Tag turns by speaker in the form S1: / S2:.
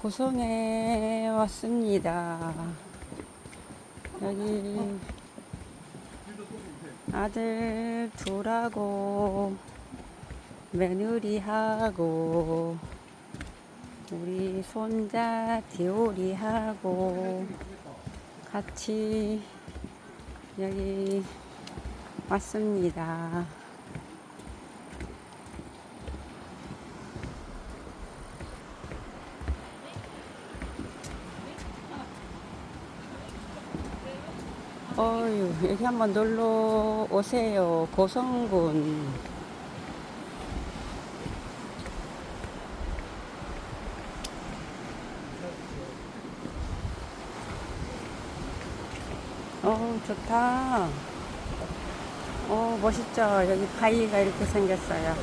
S1: 고성에 왔습니다. 여기 아들 둘하고 며느리하고 우리 손자 디오리하고 같이 여기 왔습니다. 어유 여기 한번 놀러 오세요. 고성군. 어 좋다. 어 멋있죠. 여기 바위가 이렇게 생겼어요.